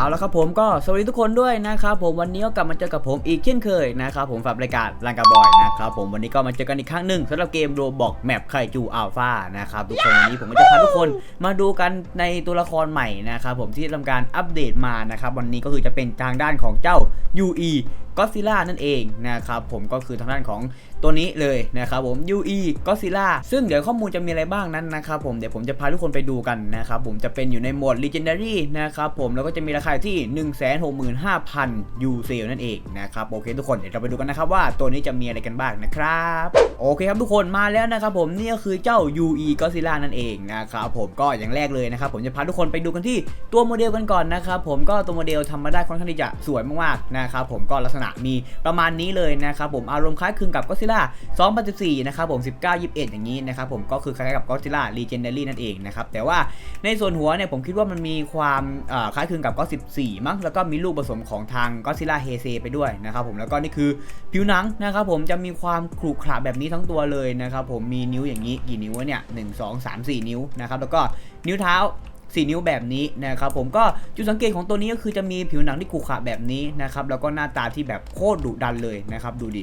เอาละครับผมก็สวัสดีทุกคนด้วยนะครับผมวันนี้ก็กลับมาเจอกับผมอีกเช่นเคยนะครับผมฝับรายการลังกาบอยนะครับผมวันนี้ก็มาเจอกันอีกครั้งหนึ่งสำหรับเกมโรบอกแมปไคจูอัลฟานะครับทุกคนวันนี้ผมก็จะพาทุกคนมาดูกันในตัวละครใหม่นะครับผมที่ทำการอัปเดตมานะครับวันนี้ก็คือจะเป็นทางด้านของเจ้า UE ก็ซิล่านั่นเองนะครับผมก็คือทางด้านของตัวนี้เลยนะครับผม UE ก็ซิล่าซึ่งเดี๋ยวข้อมูลจะมีอะไรบ้างนั้นนะครับผมเดี๋ยวผมจะพาทุกคนไปดูกันนะครับผมจะเป็นอยู่ในโหมด Legendary นะครับผมแล้วก็จะมีราคาที่ 165,000ยูเซลนั่นเองนะครับโอเคทุกคนเดี๋ยวเราไปดูกันนะครับว่าตัวนี้จะมีอะไรกันบ้างนะครับโอเคครับทุกคนมาแล้วนะครับผมนี่ก็คือเจ้า UE Godzilla นั่นเองนะครับผมก็อย่างแรกเลยนะครับผมจะพาทุกคนไปดูกันที่ตัวโมเดลกันก่อนนะครับผมก็ตัวโมเดลทำมาได้ค่อนข้างที่จะสวยมากๆนะครับผมก็ลักษณะมีประมาณนี้เลยนะครับผมอารมณ์คล้ายคลึงกับ Godzilla 2014นะครับผม 19 21 อย่างนี้นะครับผมก็คือคล้ายกับ Godzilla Legendary นั่นเองนะครับแต่ว่าในส่วนหัวเนี่ยผมคิดว่ามันมีความคล้ายคลึงกับก็14 มั้งแล้วก็มีลูกผสมของทางก็ซิล่าเฮเซไปด้วยนะครับผมแล้วก็นี่คือผิวหนังนะครับผมจะมีความขรุขระแบบนี้ทั้งตัวเลยนะครับผมมีนิ้วอย่างนี้กี่นิ้วเนี่ย1 2 3 4นิ้วนะครับแล้วก็นิ้วเท้า 4 นิ้วแบบนี้นะครับผมก็จุดสังเกตของตัวนี้ก็คือจะมีผิวหนังที่ขรุขระแบบนี้นะครับแล้วก็หน้าตาที่แบบโคตรดุดันเลยนะครับดูดิ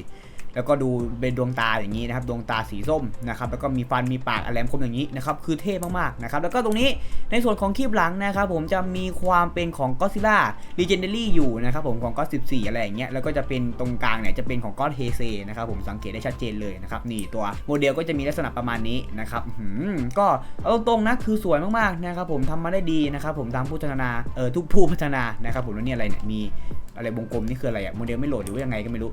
แล้วก็ดูเป็นดวงตาอย่างนี้นะครับ ดวงตาสีส้มนะครับแล้วก็มีฟันมีปากแหลมคมอย่างนี้นะครับคือเท่มากๆนะครับแล้วก็ตรงนี้ในส่วนของคลิปหลังนะครับผมจะมีความเป็นของก็ซิล่า Legendary อยู่นะครับผมของก็14 อะไรอย่างเงี้ยแล้วก็จะเป็นตรงกลางเนี่ยจะเป็นของก็เฮเซนะครับผมสังเกตได้ชัดเจนเลยนะครับนี่ตัวโมเดลก็จะมีลักษณะประมาณนี้นะครับหือก็เอาตรงๆนะคือสวยมากๆนะครับผมทำมาได้ดีนะครับผมตามผู้พัฒนาเออทุกผู้พัฒนานะครับผมแล้วเนี่ยอะไรเนี่ยมีอะไรวงกลมนี่คืออะไรอะโมเดลไม่โหลดหรือว่ายังไงก็ไม่รู้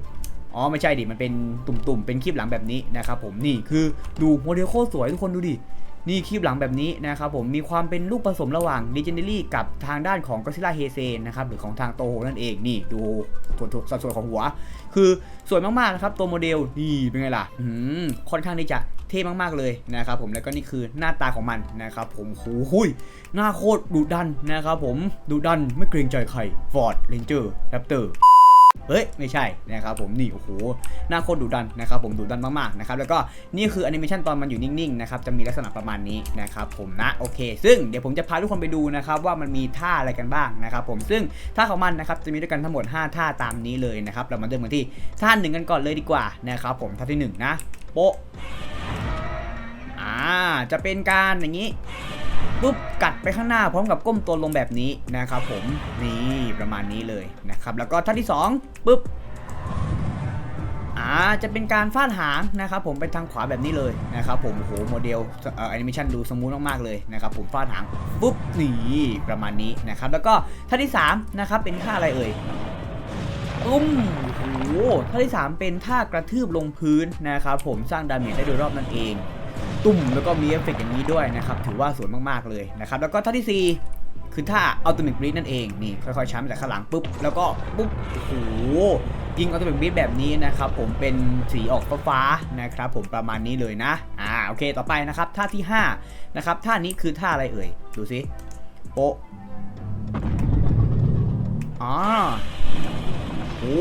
อ๋อไม่ใช่ดิมันเป็นตุ่มๆเป็นคลิปหลังแบบนี้นะครับผมนี่คือดูโมเดลโคตรสวยทุกคนดูดินี่คลิปหลังแบบนี้นะครับผมมีความเป็นลูกผสมระหว่าง Legendary กับทางด้านของ Godzilla h e s e นะครับหรือของทางโตโฮนั่นเองนี่ดูส่วนสัดส่วนของหัว คือสวยมากๆนะครับตัวโมเดลนี่เป็นไงล่ะอืมค่อนข้างที่จะเท่มากๆเลยนะครับผมแล้วก็นี่คือหน้าตาของมันนะครับผมโอ้โหยหน้าโคตรดุดันนะครับผมดุดันไม่เกรงใจใคร Ford Ranger Raptor เเฮ้ย ไม่ใช่นะครับผมนี่โอ้โหหน้าโคตรดุดันนะครับผมดุดันมากๆนะครับแล้วก็นี่คือแอนิเมชันตอนมันอยู่นิ่งๆนะครับจะมีลักษณะประมาณนี้นะครับผมนะโอเค ซึ่งเดี๋ยวผมจะพาทุกคนไปดูนะครับว่ามันมีท่าอะไรกันบ้างนะครับผมซึ่งท่าของมันนะครับจะมีด้วยกันทั้งหมด 5 ท่าตามนี้เลยนะครับเรามาเริ่มกันที่ท่าหนึ่งกันก่อนเลยดีกว่านะครับผมท่าที่หนึ่งนะโปะอ่าจะเป็นการอย่างนี้ ปุ๊บกัดไปข้างหน้าพร้อมกับก้มตัวลงแบบนี้นะครับผมนี่ประมาณนี้เลยนะครับ แล้วก็ท่าที่2ปุ๊บอ่าจะเป็นการฟาดหางนะครับผมไปทางขวาแบบนี้เลยนะครับผมโอ้โหโมเดลแอนิเมชันดูสมูทมากๆเลยนะครับผมฟาดหางปุ๊บนี่ประมาณนี้นะครับแล้วก็ท่าที่3นะครับเป็นท่าอะไรเอ่ยอุ้มโอ้โหท่าที่ 3 เป็นท่ากระทืบลงพื้นนะครับผมสร้างดาเมจได้โดยรอบนั่นเอง ตุ่มแล้วก็มีเอฟเฟกต์อย่างนี้ด้วยนะครับถือว่าสวยมากๆเลยนะครับแล้วก็ท่าที่ 4 คือท่าอัลติเมทบรีดนั่นเองนี่ค่อยๆช้ามาจากข้างหลังปุ๊บแล้วก็ปุ๊บโอ้โหยิงอัลติเมทบรีดแบบนี้นะครับผมเป็นสีออกฟ้าๆนะครับผมประมาณนี้เลยนะอ่าโอเคต่อไปนะครับท่าที่5นะครับท่านี้คือท่าอะไรเอ่ยดูสิโปอ๋อโอ้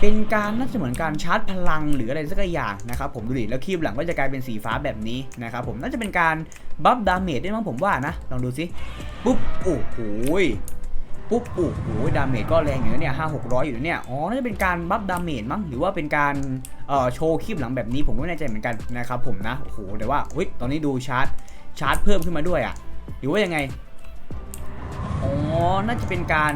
เป็นการน่าจะเหมือนการชาร์จพลังหรืออะไรสักอย่างนะครับผมดูดิแล้วคีบหลังก็จะกลายเป็นสีฟ้าแบบนี้นะครับผมน่าจะเป็นการบัฟดาเมจได้มั้งผมว่านะ ลองดูสิปุ๊บโอ้โหปุ๊บโอ้โหดาเมจก็แรงอยู่นะเนี่ยห้าหกร้อยอยู่นะเนี่ย อ๋อ น่าจะเป็นการบัฟดาเมจมั้ง หรือว่าเป็นการ เอ่อ โชว์คีบหลังแบบนี้ผมก็ไม่แน่ใจเหมือนกันนะครับผมนะ โอ้โห แต่ว่าเฮ้ย ตอนนี้ดูชาร์จ ชาร์จเพิ่มขึ้นมาด้วยอะ่ะ หรือว่ายังไง อ๋อ น่าจะเป็นการ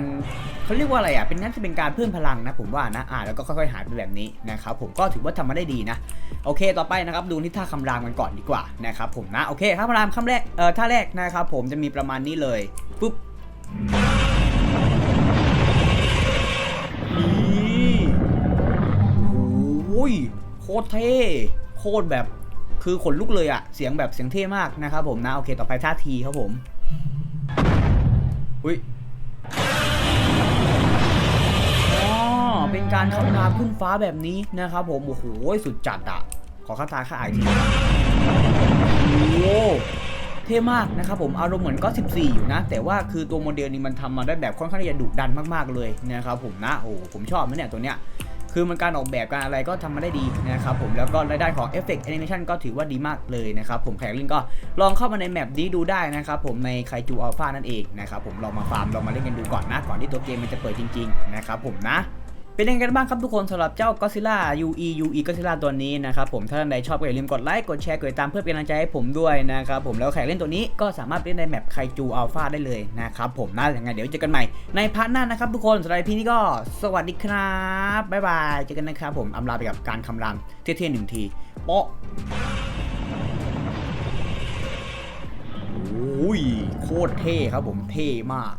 เขาเรียกว่าอะไรอะเป็นน่าจะเป็นการเพิ่มพลังนะผมว่านะอ่าแล้วก็ค่อยๆหายไปแบบนี้นะครับผมก็ถือว่าทำมาได้ดีนะโอเค ต่อไปนะครับดูที่ท่าคำรามกันก่อนดีกว่านะครับผมนะโอเคท่าคำรามคำแรกเอ่อท่าแรกนะครับผมจะมีประมาณนี้เลยปุ๊บนี่โอ้ยโคตรเท่โคตรแบบคือขนลุกเลยอะเสียงแบบเสียงเท่มากนะครับผมนะโอเคต่อไปท่าทีครับผมอุ้ย เป็นการคำรามขึ้นฟ้าแบบนี้นะครับผม โอ้โห สุดจัดอะขอคาตาค่าไอทีโอ้โหเท่มากนะครับผม อารมณ์เหมือนก็ 14 อยู่นะ แต่ว่าคือตัวโมเดลนี้มันทำมาได้แบบค่อนข้างจะดุดันมากๆเลยนะครับผมนะ โอ้ผมชอบนะเนี่ยตัวเนี้ยคือมันการออกแบบการอะไรก็ทำมาได้ดีนะครับผมแล้วก็รายได้ของเอฟเฟกต์แอนิเมชันก็ถือว่าดีมากเลยนะครับผมแขกลิงก็ลองเข้ามาในแมปนี้ดูได้นะครับผมในไคจูอัลฟานั่นเองนะครับผมลองมาฟาร์มลองมาเล่นกันดูก่อนนะ ก่อนที่ตัวเกมมันจะเปิดจริงๆนะครับผมนะ เป็นยังไงกันบ้างครับทุกคนสำหรับเจ้า Godzilla UE UE Godzilla ตัวนี้นะครับผมถ้าท่านใดชอบก็อย่าลืมกดไลค์กดแชร์กดติดตามเพื่อเป็นกำลังใจให้ผมด้วยนะครับผมแล้วแขกเล่นตัวนี้ก็สามารถเล่นในแมปไคจูอัลฟาได้เลยนะครับผมนะยังไงเดี๋ยวเจอกันใหม่ในพาร์ทหน้านะครับทุกคนสำหรับพี่นี้ก็สวัสดีครับบ๊ายบายเจอกันนะครับผมอำลาไปกับการคำรามเท่ๆหนึ่งทีโป๊ะโอ้ยโคตรเท่ครับผมเท่มาก